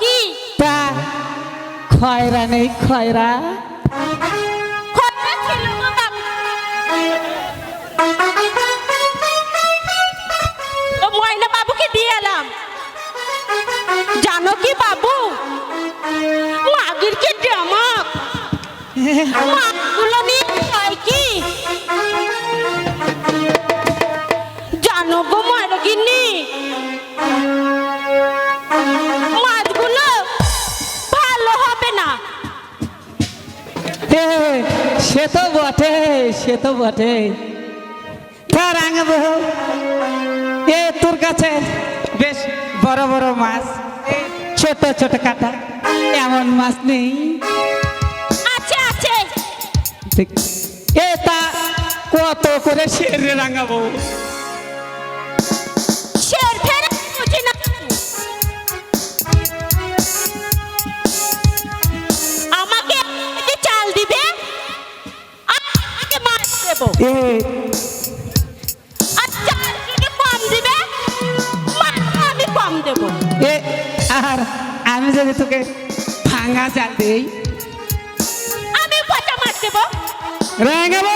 কি? তা খয়রা নেই খয়রা। ময়না বাবুকে দিয়ে এলাম। জানো কি বাবু? মাগির কি ড্রামাক মাগুলো তো বটে সে তো বটে। রাঙাবো এ তোর কাছে বেশ বড় বড় মাছ ছোট ছোট কাটা এমন মাছ নেই। আছে। এ তা কত করে সেরে রাঙাবো যদি কম দিবে আমি কম দেবো। এ আর আমি যদি তোকে ভাঙা চাল দিই? আমি পচা মাছ দেবো। রাঙাবো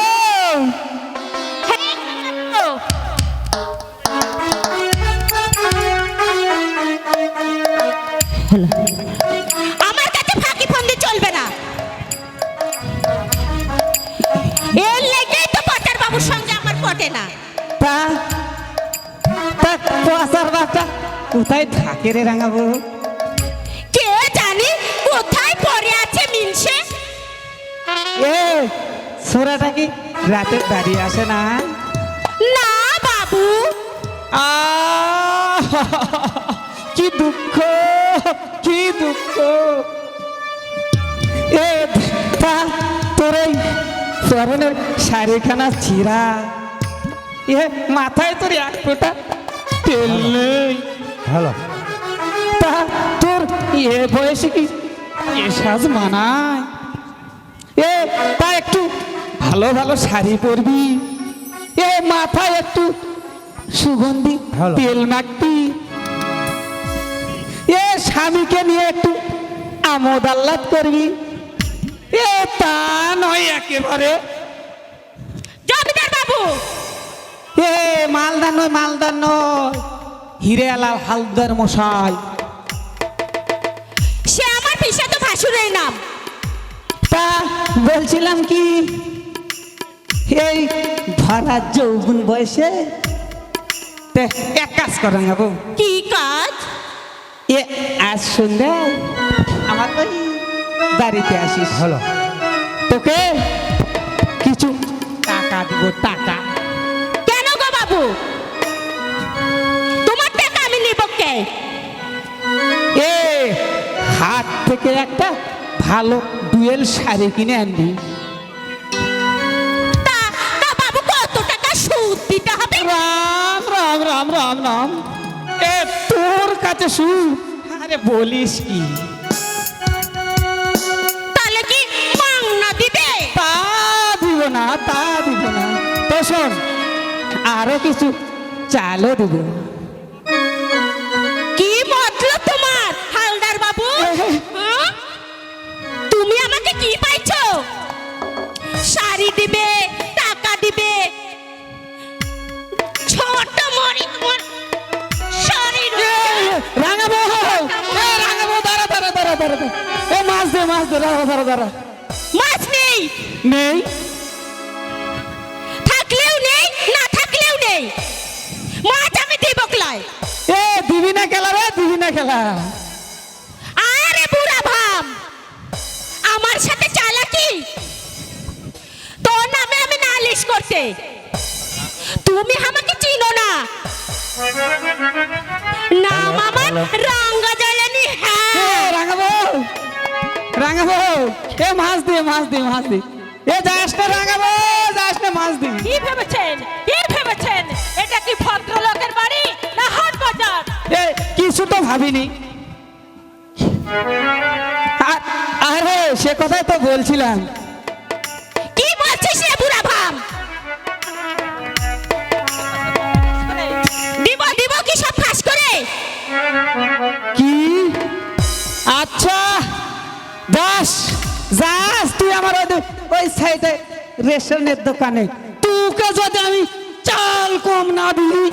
পচার বাপটা কোথায় থাকে রে রাঙাবো কে জানি কোথায় পড়ে আছে মিনসে? এ ছোড়াটা কি রাতে দাঁড়িয়ে আসে না? না বাবু! কি দুঃখ কি দুঃখ। এ তা তোর এই পরনের শাড়িখানা ছিঁড়া। এ মাথায় তোর এক ফোঁটা তেল নেই। তা তোর এ বয়সে কি? এ সাজ মানায়। এ তা একটু ভালো ভালো শাড়ি পরবি। এ মাথায় একটু সুগন্ধি তেল মাখবি। এ স্বামীকে নিয়ে একটু আমোদ আহ্লাদ করবি। এ তা নয় একেবারে। বাবু! এ মালদা নয় মালদা নয়। হিরে আলাল হালদার মশাই। সে আমার পিসা তো ভাসুরের নাম। তা বলছিলাম কি এই ধরা যৌবন বয়সে তে এক কাজ করেন যাব কি কাজ? এ আজ সন্ধ্যা আমার ওই বাড়িতে আসিস। ভালো তোকে কিছু টাকা দিব টাকা। বাবু তোমার টাকা আমি নিব কে? এ হাত থেকে একটা ভালো ডুয়েল শাড়ি কিনে আনবি। তা তা বাবু কত টাকা সুদ দিতে হবে? রাম রাম রাম রাম রাম। এ তোর কাছে শু আরে বলিস কি? তাহলে কি মাংনা দিবে? তা দিব না তা দিব না। তো শোন আরও কিছু চালও দিব। কি মতলব তোমার হালদার বাবু? তুমি আমাকে কি পাইছো? শাড়ি দিবে টাকা দিবে। ছোট মরি তোমার শরীর রাঙাবো এ রাঙাবো দাঁড়া দাঁড়া দাঁড়া দাঁড়া। দাঁড়া। এ মাছ দে মাছ দে দাঁড়া দাঁড়া দাঁড়া। মাছ নেই। নেই? নেই। মাছ আমি দিব ক্লাই এ দিবি না খেলা রে দিবি না খেলা। আরে বুড়া ভাম আমার সাথে চালাকি? তোর নামে আমি নালিশ করতে। তুমি আমাকে চিনো না। নাম আমার রঙ্গ জ্বালানি হ্যাঁ রাঙাবো রাঙাবো এ মাছ দে মাছ দে মাছ দে। এ যাস না রাঙাবো যাস না মাছ দে। কি ভেবেছেন? কি ভেবেছেন এটা কি ভদ্রলোকের বাড়ি না হাট বাজার? এ কিছু তো ভাবিনি। আর সে কথাই তো বলছিলাম। কি বলছিস রে বুড়া ভাম? দিব দিব কি সব ফাঁস করে? কি? আচ্ছা দাস যাস তুই আমার ওই ওই সাইডে রেশনের দোকানে। তোকে যদি আমি চাল কম না দিলি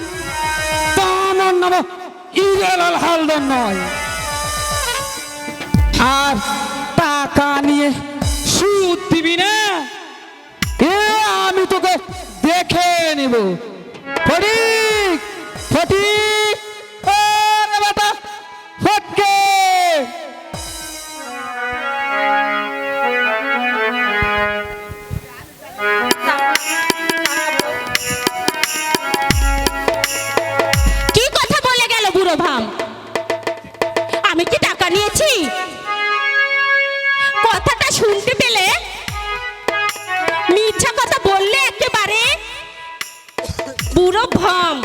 তা নাম ইরেলাল হালদার নয়। আর টাকা নিয়ে সুদ দিবি না? এ, আমি তোকে দেখে নিব। ফটিক ফটিক। বুড়ো ভাম।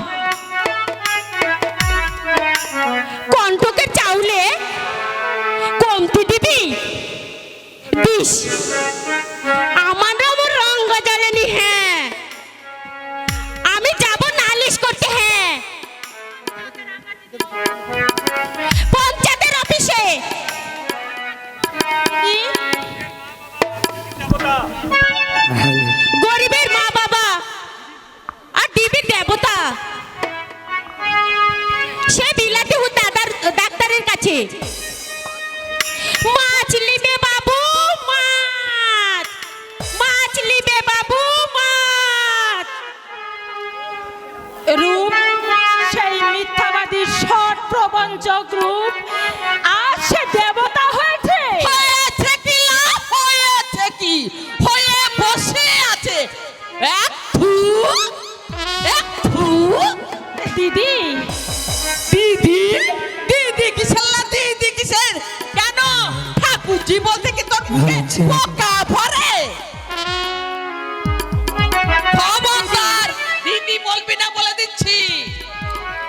পোকা ভরে। খবরদার দিদি বলবি না বলে দিচ্ছি।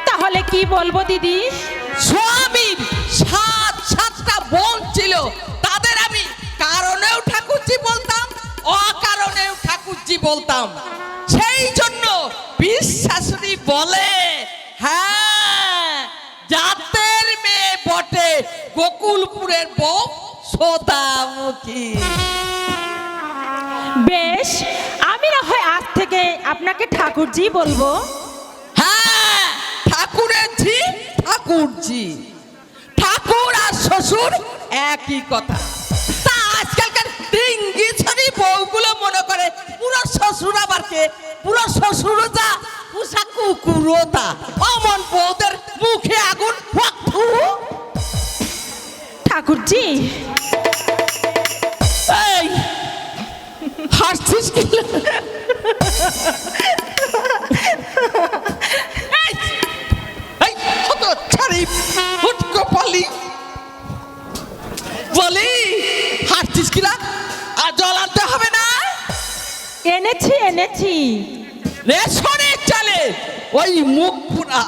তাহলে কি বলব দিদি? স্বামীর সাত সাতটা বোন ছিল তাদের আমি কারণেও ঠাকুরজি বলতাম অকারণেও ঠাকুরজি বলতাম। সেই জন্য বিশ্বাসী বলে হ্যাঁ জাতের মেয়ে বটে গোকুলপুরের বউ সোদামুখী বেশ আমি না হয় আজ থেকে আপনাকে ঠাকুরজি বলব। হ্যাঁ ঠাকুরের ঝি ঠাকুরজি। ঠাকুর আর শ্বশুর একই কথা। তা আজকালকার ডিঙ্গি ছড়ি বউগুলো মনে করে পুরো শ্বশুর আবার কে? পুরো শ্বশুর যা পুষা কুকুরও তা। অমন বউদের মুখে আগুন। ঠাকুরজি। এই হাসছিস কি। বলি হাসছিস কিনা আর জল আনতে হবে না? এনেছি এনেছি। রেশনের চালে ওই মুখ পুরা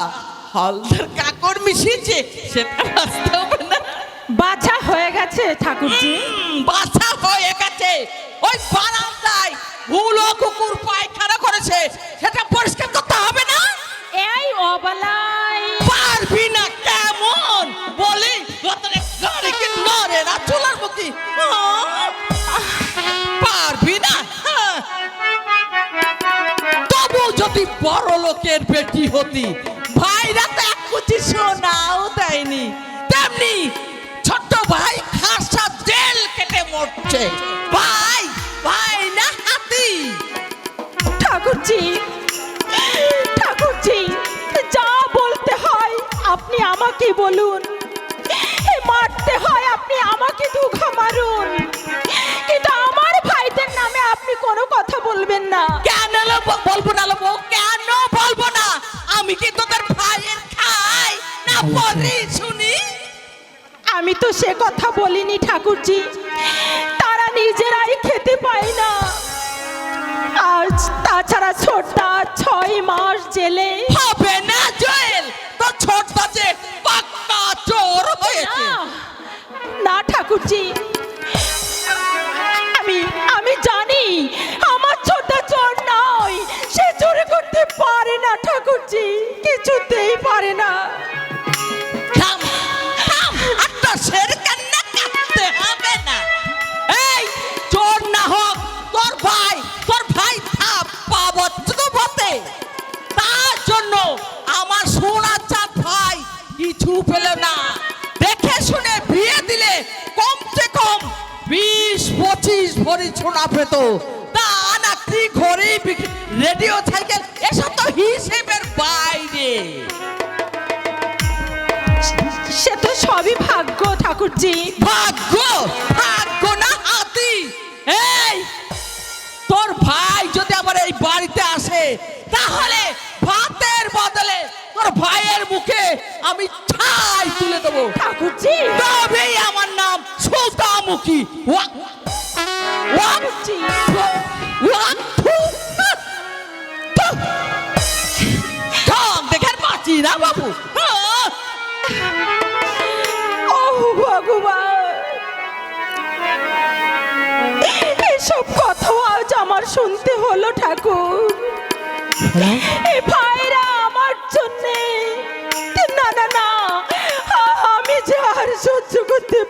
হলদার কাকর মিশিয়েছে সেটা বাছা হয়ে গেছে ঠাকুরজি। বাছা হয়ে গেছে। ওই বারান্দায় ভুলো কুকুর পায়খানা করেছে। সেটা পরিষ্কার করতে হবে না? এই অবলাই পারবি না কেমন? বলি গতরে গাড়ি কি নরে না চুলার মুখি? পারবি না? হ্যাঁ। তবু যদি বড় লোকের বেটি হতি ভাইরা তো এক কুচি ছোট্ট ভাই খাসা জেল কেটে মরছে। ভাই ভাই না হাতি। ঠাকুরজি ঠাকুরজি, যা বলতে হয় আপনি আমাকে বলুন। মারতে হয় আপনি আমাকে দুঘা মারুন। পেল না। দেখে শুনে বিয়ে দিলে কমসে কম বিশ পঁচিশ ভরি পেত। তা না কি ঘড়ি বিক্রি- রেডিও সাইকেল এসব তো হিসেবের বাইরে। সে তো সবই ভাগ্য ঠাকুরজি। ভাগ্য? ভাগ্য না হাতি এই তোর ভাই যদি আমার এই বাড়িতে আসে তাহলে তোর ভাইয়ের মুখে আমি ছাই তুলে দেবো। ঠাকুরজি। তবেই আমার নাম সুলতামুখী। ওয়া- পাচ্ছি না বাবু। হ্যাঁ। এসব কথা আজ আমার শুনতে হলো ঠাকুর। ভাইরা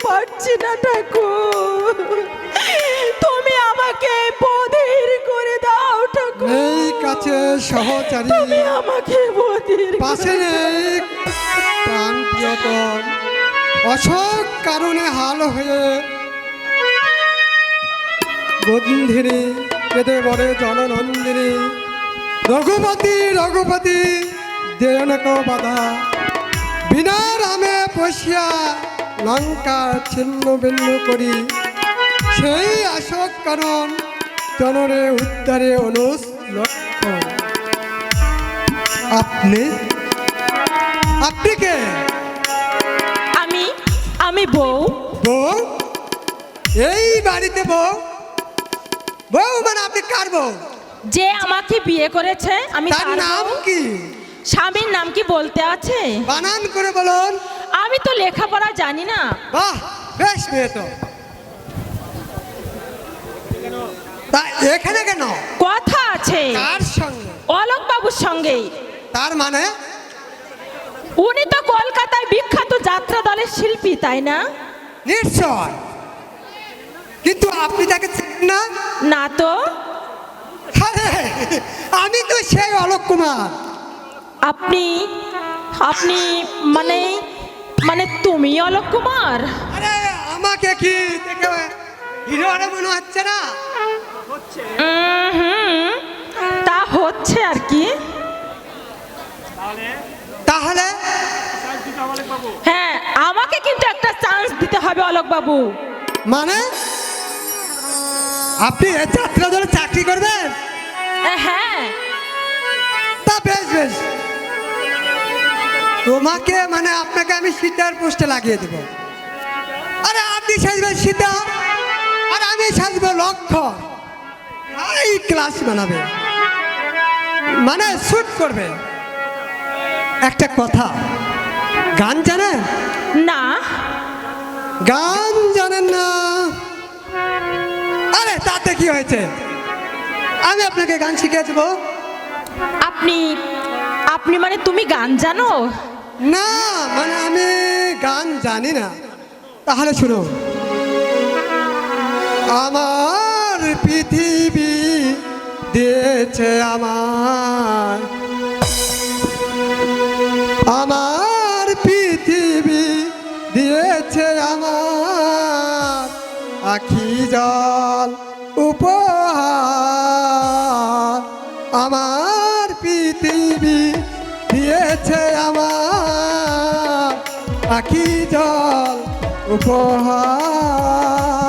পারছি না ঠাকুর। তুমি আমাকে বধির করে দাও ঠাকুর। এই কাছে সহচারী। তুমি আমাকে বধির পাশে নেই প্রাণ কারণে হাল হয়ে বন্ধিনী কেঁদে বড়ে জননন্দিনী। রঘুপতি রঘুপতি দেয়নক বাধা। বিনা রামে পশিয়া লঙ্কা ছিন্ন ভিন্ন করি। সেই অশোক কারণ জনরে উদ্ধারে অনুস লক্ষণ আপনি? আপনি কে? আমি আমি বউ। বউ? এই বাড়িতে বউ? বউ মানে আপনি কার বউ? যে আমাকে বিয়ে করেছে আমি তার নাম কি? স্বামীর নাম কি বলতে আছে? বানান করে বলুন। আমি তো লেখাপড়া জানি না। বাহ বেশ মেয়ে তো তা এখানে কেন? কথা আছে। কার সঙ্গে? অলোক বাবুর সঙ্গে। তার মানে? উনি তো কলকাতায় বিখ্যাত যাত্রা দলের শিল্পী তাই না? নিশ্চয়। কিন্তু আপনি তাকে চেনেন না? না তো। আরে, আমি তো সেই অলোক কুমার। আপনি আপনি মানে মানে তুমি অলোক কুমার। আরে আমাকে কি দেখে হিরো মনে হচ্ছে না? হুম, তা হচ্ছে আর কি। তাহলে? তাহলে? হ্যাঁ আমাকে কিন্তু একটা চান্স দিতে হবে অলোক বাবু মানে? আপনি এ যাত্রা দলে চাকরি করবেন? হ্যাঁ। তা বেশ বেশ। তোমাকে মানে আপনাকে আমি সীতার পোস্টে লাগিয়ে দেব। আরে আপনি সাজবেন সীতা আর আমি সাজবো লক্ষ্য। এই ক্লাস বানাবে। মানে শুট করবে। একটা কথা। গান জানেন না। গান জানেন না। আরে তাতে কি হয়েছে? আমি আপনাকে গান শিখিয়ে দেবো। আপনি আপনি মানে তুমি গান জানো? না মানে আমি গান জানি না। তাহলে শুনো। আমার পৃথিবী দিয়েছে আমার। আমার পৃথিবী দিয়েছে আমার। আখি জল আখি উপহার।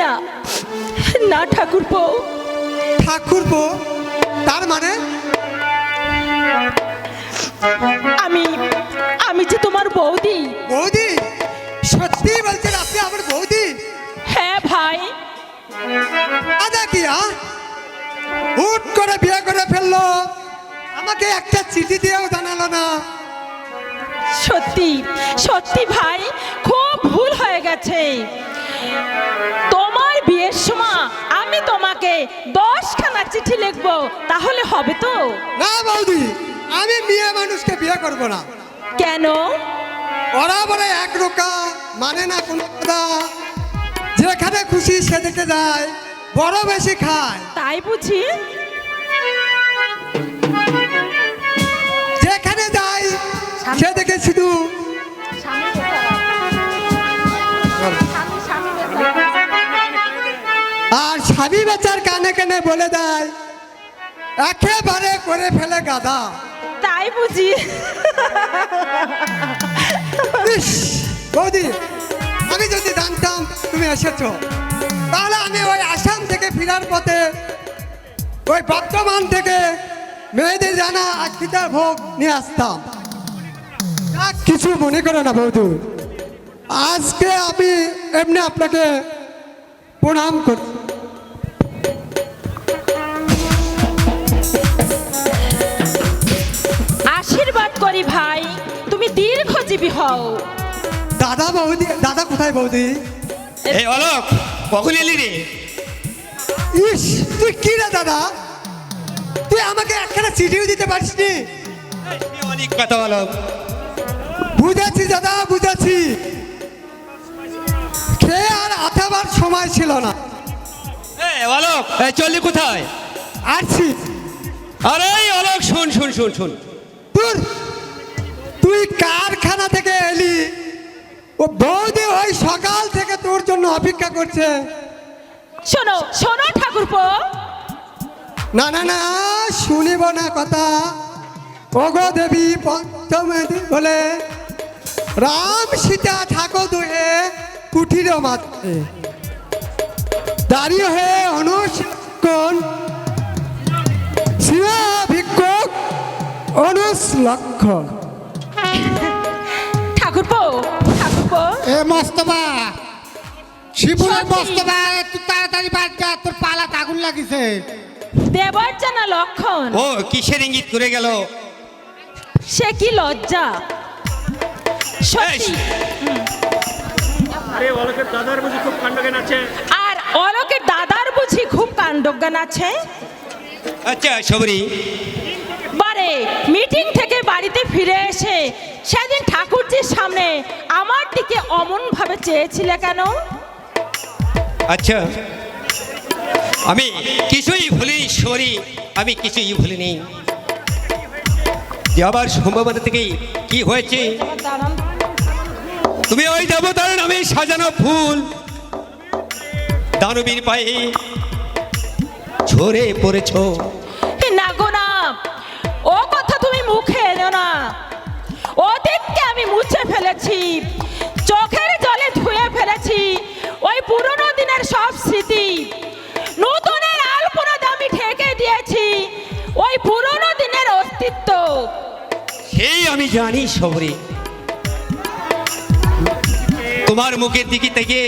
না না ঠাকুরপো। ঠাকুর তার মানে? আমি আমি যে তোমার বৌদি। বৌদি? সত্যি বলছেন আপনি আমার বৌদি? হ্যাঁ ভাই। আদা কি? হুট করে বিয়ে করে ফেলল। আমাকে একটা চিঠি দিয়েও জানালো না। সত্যি সত্যি ভাই খুব ভুল হয়ে গেছে। তোমার বিয়ের সময় আমি তোমাকে দশখানা চিঠি লিখব তাহলে হবে তো? না বৌদি আমি মেয়ে মানুষকে বিয়ে করব না। কেন? ওরা বলে এক রোকা মানে না কোনো কথা যেখানে খুশি সেদিকে যায় বড় বেশি খায়। তাই বুঝি? যেখানে যাই সেদিকে শুধু স্বামী বেচার কানে কানে বলে দেয় একেবারে করে ফেলে গাদা তাই বুঝি। বৌদি আমি যদি জানতাম তুমি এসেছ তাহলে আমি ওই আসাম থেকে ফেরার পথে ওই বর্তমান থেকে মেয়েদের জানা আখিতার ভোগ নিয়ে আসতাম। কিছু মনে করো না বৌদি। আজকে আমি এমনি আপনাকে প্রণাম করি আশীর্বাদ করি ভাই তুমি দীর্ঘজীবী হও। দাদা বৌদি দাদা কোথায় বৌদি? এই অলোক কখন এলি রে? ইস তুই কি রে দাদা? তুই আমাকে একখানা চিঠিও দিতে পারিস নি অনেক কথা অলোক। বুঝেছি দাদা বুঝেছি। খেয়ে আর আথাবার সময় ছিল না। এই অলোক এই চললি কোথায়? আসছি আরে অলোক শুন শুন শুন শুন। তুই কারখানা থেকে এলি। ও বৌদি ওই সকাল থেকে তোর জন্য অপেক্ষা করছে। শোনো শোনো ঠাকুরপো। না না না শুনিব না কথা। ওগো দেবী পঞ্চমী বলে রাম সীতা ঠাকুর দুয়ে কুঠির মাত্রে। দাঁড়িয়ে হয়ে অনুশীলন অনুস লক্ষণ ঠাকুরপো ঠাকুরপো। এ মস্তবা শিবুলের সত্যি। মস্তবা একটু তাড়াতাড়ি বাদ যা তোর পালাত আগুন লাগিছে। দেবার জানা লক্ষণ। ও কিসের ইঙ্গিত করে গেল? সে কি লজ্জা? সত্যি। আরে অলোকের দাদার বুঝি খুব কাণ্ডজ্ঞান আছে। আর অলোকের দাদার বুঝি খুব কাণ্ডজ্ঞান আছে। আচ্ছা সবরি বারে মিটিং থেকে বাড়িতে ফিরে এসে সেদিন ঠাকুরজির সামনে আমার দিকে অমন ভাবে চেয়েছিলে কেন? আচ্ছা আমি কিছুই ভুলিনি সরি, আমি কিছুই ভুলিনি। আবার সম্ভবত থেকে কি হয়েছে? তুমি ওই দেবতার নামে সাজানো ফুল, দানবীর পায়ে ঝরে পড়েছো। ফেলেছি। চোখের জলে ধুয়ে ফেলেছি। ওই পুরনো দিনের সব স্মৃতি। নতুনের আলপনা দামি ঢেকে দিয়েছি। ওই পুরনো দিনের অস্তিত্ব। সেই আমি জানি সবরে তোমার মুখের দিকে থেকে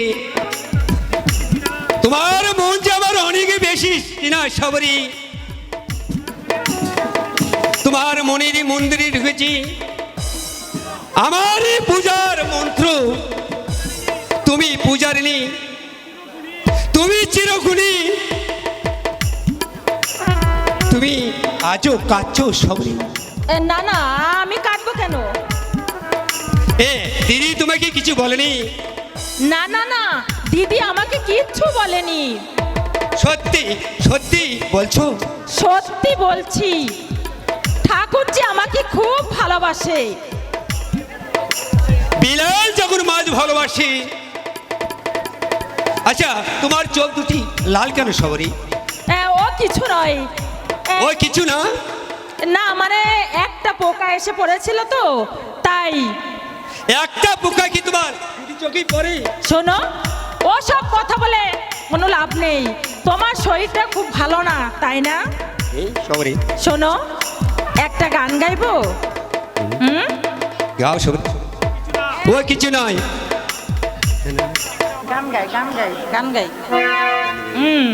তোমার মন যে আমার অনেক বেশি না সবরি তোমার মনের মন্দিরে ঢুকেছি। আমার পূজার মন্ত্র। তুমি পূজারিণী। তুমি চিরগুণী তুমি আজও কাচ্ছ সবরি না না আমি কাটবো কেন? এ দিদি তোমাকে কিছু বলেনি? না না না দিদি আমাকে কিচ্ছু বলেনি। সত্যি সত্যি বলছো? সত্যি বলছি। ঠাকুরজি আমাকে খুব ভালোবাসে। বিলাল যখন মাছ ভালোবাসে আচ্ছা তোমার চোখ দুটি লাল কেন সবরি ও কিছু নয়। ও কিছু না? না মানে একটা পোকা এসে পড়েছিল তো তাই। একটা পোকা কি তোমার চোখেই পড়ে? শোনো ও সব কথা বলে কোনো লাভ নেই। তোমার শরীরটা খুব ভালো না তাই না? শোনো একটা গান গাইবো? হুম? গাও সবরি ও কিছু নয় গান গাই গান গাই গান গাই হুম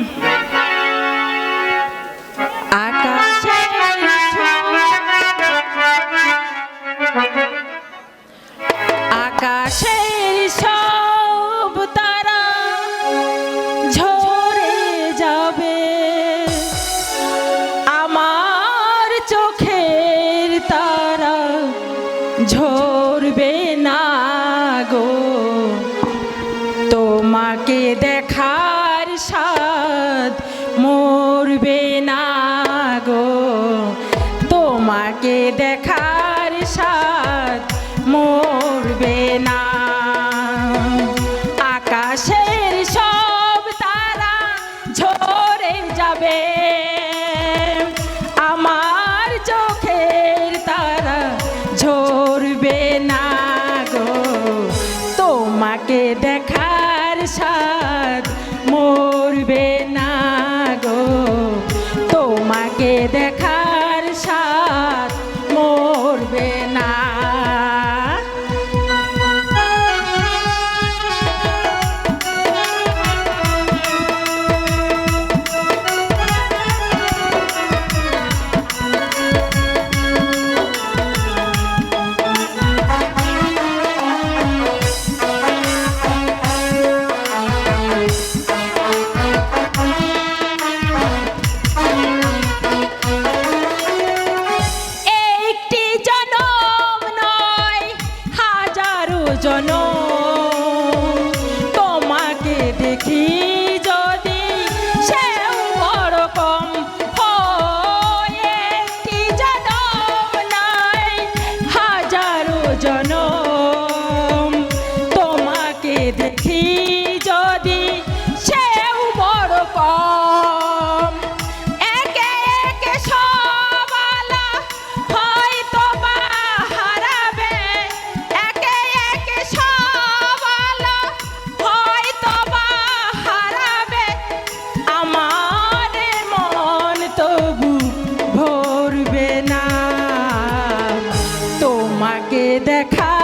তোমাকে দেখা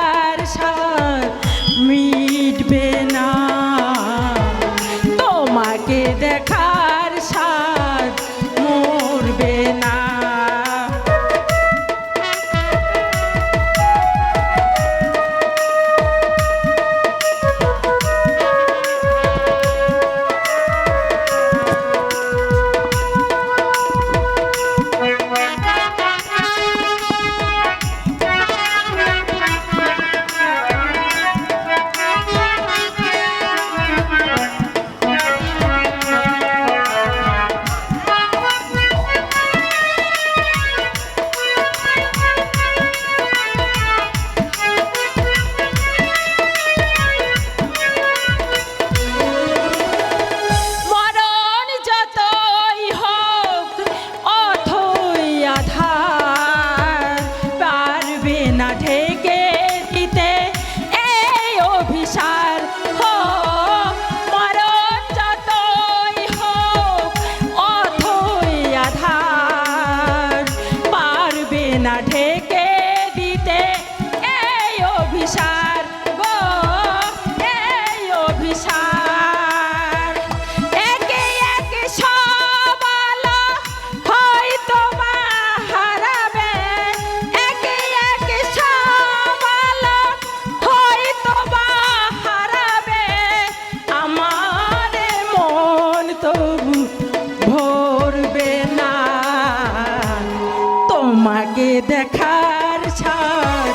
লাগে দেখার ছাড়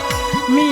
মি